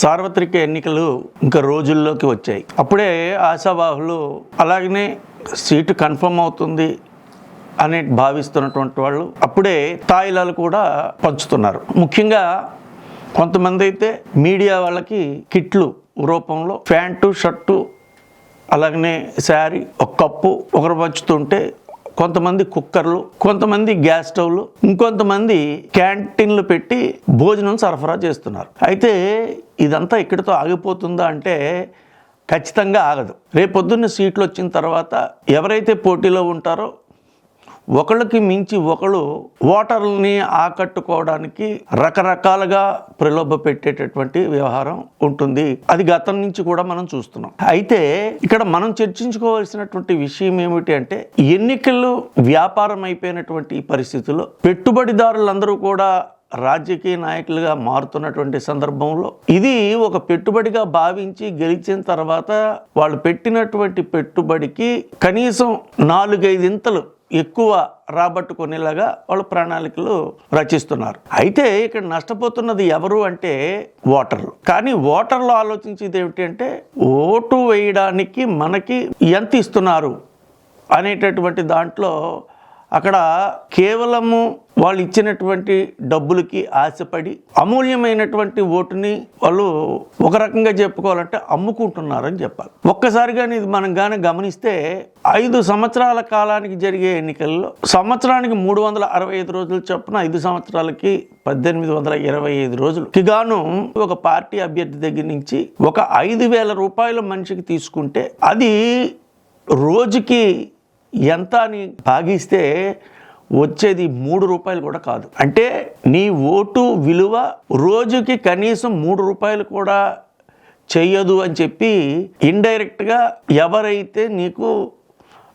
సార్వత్రిక ఎన్నికలు ఇంకా రోజుల్లోకి వచ్చాయి. అప్పుడే ఆశావాహులు అలాగనే సీటు కన్ఫర్మ్ అవుతుంది అని భావిస్తున్నటువంటి వాళ్ళు అప్పుడే తాయిలాలు కూడా పంచుతున్నారు. ముఖ్యంగా కొంతమంది అయితే మీడియా వాళ్ళకి కిట్లు రూపంలో ప్యాంటు షర్టు అలాగనే శారీ ఒక కప్పు ఒకరు పంచుతుంటే కొంతమంది కుక్కర్లు కొంతమంది గ్యాస్ స్టవ్లు ఇంకొంతమంది క్యాంటీన్లు పెట్టి భోజనం సరఫరా చేస్తున్నారు. అయితే ఇదంతా ఇక్కడితో ఆగిపోతుందా అంటే ఖచ్చితంగా ఆగదు. రేపొద్దున్న సీట్లు వచ్చిన తర్వాత ఎవరైతే పోటీలో ఉంటారో ఒకళ్ళకి మించి ఒకళ్ళు ఓటర్లని ఆకట్టుకోవడానికి రకరకాలుగా ప్రలోభ పెట్టేటటువంటి వ్యవహారం ఉంటుంది. అది గతం నుంచి కూడా మనం చూస్తున్నాం. అయితే ఇక్కడ మనం చర్చించుకోవాల్సినటువంటి విషయం ఏమిటి అంటే ఎన్నికలు వ్యాపారం అయిపోయినటువంటి ఈ పరిస్థితుల్లో పెట్టుబడిదారులందరూ కూడా రాజకీయ నాయకులుగా మారుతున్నటువంటి సందర్భంలో ఇది ఒక పెట్టుబడిగా భావించి గెలిచిన తర్వాత వాళ్ళు పెట్టినటువంటి పెట్టుబడికి కనీసం నాలుగైదింతలు ఎక్కువ రాబట్టుకునేలాగా వాళ్ళు ప్రణాళికలు రచిస్తున్నారు. అయితే ఇక్కడ నష్టపోతున్నది ఎవరు అంటే ఓటర్లు. కానీ ఓటర్లు ఆలోచించేది ఏమిటి అంటే ఓటు వేయడానికి మనకి ఎంత ఇస్తున్నారు అనేటటువంటి దాంట్లో అక్కడ కేవలము వాళ్ళు ఇచ్చినటువంటి డబ్బులకి ఆశపడి అమూల్యమైనటువంటి ఓటుని వాళ్ళు ఒక రకంగా చెప్పుకోవాలంటే అమ్ముకుంటున్నారని చెప్పాలి. ఒక్కసారి కానీ ఇది మనం కానీ గమనిస్తే ఐదు సంవత్సరాల కాలానికి జరిగే ఎన్నికల్లో సంవత్సరానికి మూడు వందల అరవై ఐదు రోజులు చొప్పున ఐదు సంవత్సరాలకి పద్దెనిమిది వందల ఇరవై ఐదు రోజులు. గాను ఒక పార్టీ అభ్యర్థి దగ్గర నుంచి ఒక ఐదు వేల రూపాయల మనిషికి తీసుకుంటే అది రోజుకి ఎంత అని భాగిస్తే వచ్చేది మూడు రూపాయలు కూడా కాదు. అంటే నీ ఓటు విలువ రోజుకి కనీసం మూడు రూపాయలు కూడా చెయ్యదు అని చెప్పి ఇండైరెక్ట్గా ఎవరైతే నీకు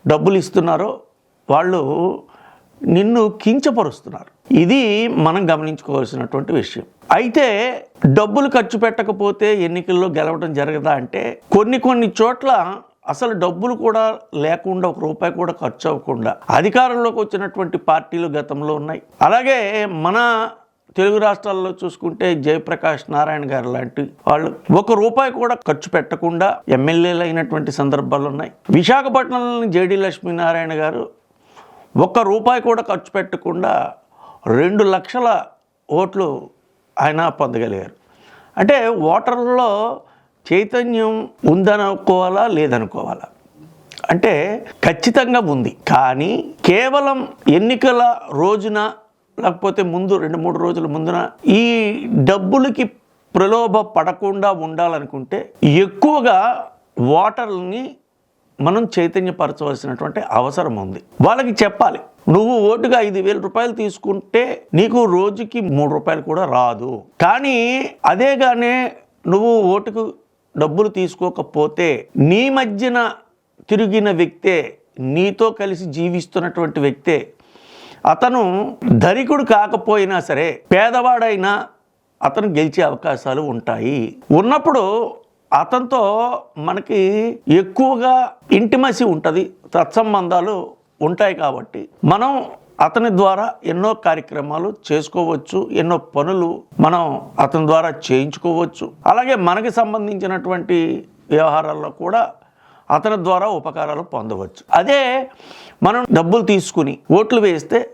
డబ్బులు ఇస్తున్నారో వాళ్ళు నిన్ను కించపరుస్తున్నారు. ఇది మనం గమనించుకోవాల్సినటువంటి విషయం. అయితే డబ్బులు ఖర్చు పెట్టకపోతే ఎన్నికల్లో గెలవడం జరగదా అంటే కొన్ని కొన్ని చోట్ల అసలు డబ్బులు కూడా లేకుండా ఒక రూపాయి కూడా ఖర్చు అవ్వకుండా అధికారంలోకి వచ్చినటువంటి పార్టీలు గతంలో ఉన్నాయి. అలాగే మన తెలుగు రాష్ట్రాల్లో చూసుకుంటే జయప్రకాష్ నారాయణ గారు లాంటి వాళ్ళు ఒక రూపాయి కూడా ఖర్చు పెట్టకుండా ఎమ్మెల్యేలు అయినటువంటి సందర్భాలు ఉన్నాయి. విశాఖపట్నంలోని జేడి లక్ష్మీనారాయణ గారు ఒక్క రూపాయి కూడా ఖర్చు పెట్టకుండా రెండు లక్షల ఓట్లు ఆయన పొందగలిగారు. అంటే ఓటర్లలో చైతన్యం ఉందనుకోవాలా లేదనుకోవాలా? అంటే ఖచ్చితంగా ఉంది. కానీ కేవలం ఎన్నికల రోజున లేకపోతే ముందు రెండు మూడు రోజుల ముందున ఈ డబ్బులకి ప్రలోభ పడకుండా ఉండాలనుకుంటే ఎక్కువగా ఓటర్లని మనం చైతన్యపరచవలసినటువంటి అవసరం ఉంది. వాళ్ళకి చెప్పాలి నువ్వు ఓటుగా ఐదు వేల రూపాయలు తీసుకుంటే నీకు రోజుకి మూడు రూపాయలు కూడా రాదు. కానీ అదేగానే నువ్వు ఓటుకు డబ్బులు తీసుకోకపోతే నీ మధ్యన తిరిగిన వ్యక్తే నీతో కలిసి జీవిస్తున్నటువంటి వ్యక్తే అతను ధనికుడు కాకపోయినా సరే పేదవాడైనా అతను గెలిచే అవకాశాలు ఉంటాయి. ఉన్నప్పుడు అతనితో మనకి ఎక్కువగా ఇంటిమసి ఉంటుంది తత్సంబంధాలు ఉంటాయి కాబట్టి. మనం అతని ద్వారా ఎన్నో కార్యక్రమాలు చేసుకోవచ్చు ఎన్నో పనులు మనం అతని ద్వారా చేయించుకోవచ్చు. అలాగే మనకి సంబంధించినటువంటి వ్యవహారాల్లో కూడా అతని ద్వారా ఉపకారాలు పొందవచ్చు. అదే మనం డబ్బులు తీసుకుని ఓట్లు వేస్తే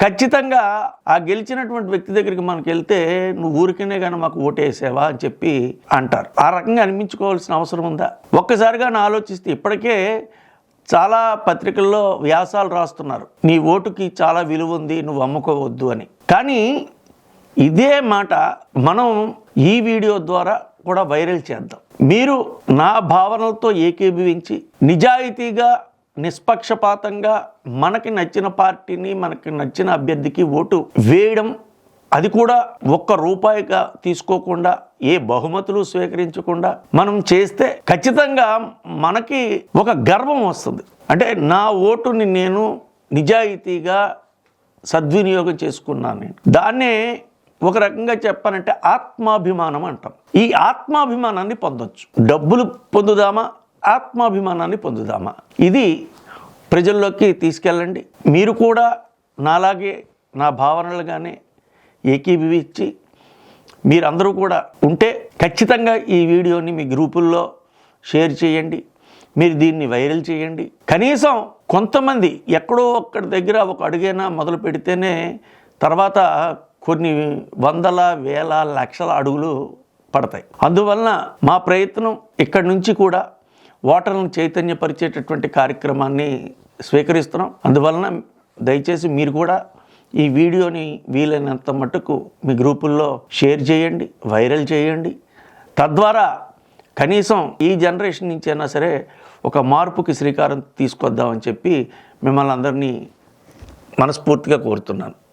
ఖచ్చితంగా ఆ గెలిచినటువంటి వ్యక్తి దగ్గరికి మనకి వెళ్తే నువ్వు ఊరికనే కానీ మాకు ఓటేసావా? అని చెప్పి అంటారు. ఆ రకంగా అనిపించుకోవాల్సిన అవసరం ఉందా? ఒక్కసారిగా ఆలోచిస్తే ఇప్పటికే చాలా పత్రికల్లో వ్యాసాలు రాస్తున్నారు. నీ ఓటుకి చాలా విలువ ఉంది నువ్వు అమ్ముకోవద్దు అని. కానీ ఇదే మాట మనం ఈ వీడియో ద్వారా కూడా వైరల్ చేద్దాం. మీరు నా భావనలతో ఏకీభవించి నిజాయితీగా నిష్పక్షపాతంగా మనకి నచ్చిన పార్టీని మనకి నచ్చిన అభ్యర్థికి ఓటు వేయడం అది కూడా ఒక్క రూపాయిగా తీసుకోకుండా ఏ బహుమతులు స్వీకరించకుండా మనం చేస్తే ఖచ్చితంగా మనకి ఒక గర్వం వస్తుంది. అంటే నా ఓటుని నేను నిజాయితీగా సద్వినియోగం చేసుకున్నాను నేను. దాన్నే ఒక రకంగా చెప్పానంటే ఆత్మాభిమానం అంటాం. ఈ ఆత్మాభిమానాన్ని పొందొచ్చు. డబ్బులు పొందుదామా? ఆత్మాభిమానాన్ని పొందుదామా? ఇది ప్రజల్లోకి తీసుకెళ్ళండి. మీరు కూడా నాలాగే నా భావనలు కానీ ఏకీభవించి మీరందరూ కూడా ఉంటే ఖచ్చితంగా ఈ వీడియోని మీ గ్రూపుల్లో షేర్ చేయండి. మీరు దీన్ని వైరల్ చేయండి. కనీసం కొంతమంది ఎక్కడో ఒక్కడి దగ్గర ఒక అడుగైనా మొదలు పెడితేనే తర్వాత కొన్ని వందల వేల లక్షల అడుగులు పడతాయి. అందువలన మా ప్రయత్నం ఇక్కడి నుంచి కూడా ఓటర్లను చైతన్యపరిచేటటువంటి కార్యక్రమాన్ని స్వీకరిస్తున్నాం. అందువలన దయచేసి మీరు కూడా ఈ వీడియోని వీలైనంత మటుకు మీ గ్రూపుల్లో షేర్ చేయండి వైరల్ చేయండి. తద్వారా కనీసం ఈ జనరేషన్ నుంచి అయినా సరే ఒక మార్పుకి శ్రీకారం తీసుకొద్దామని చెప్పి మిమ్మల్ని అందరినీ మనస్ఫూర్తిగా కోరుతున్నాను.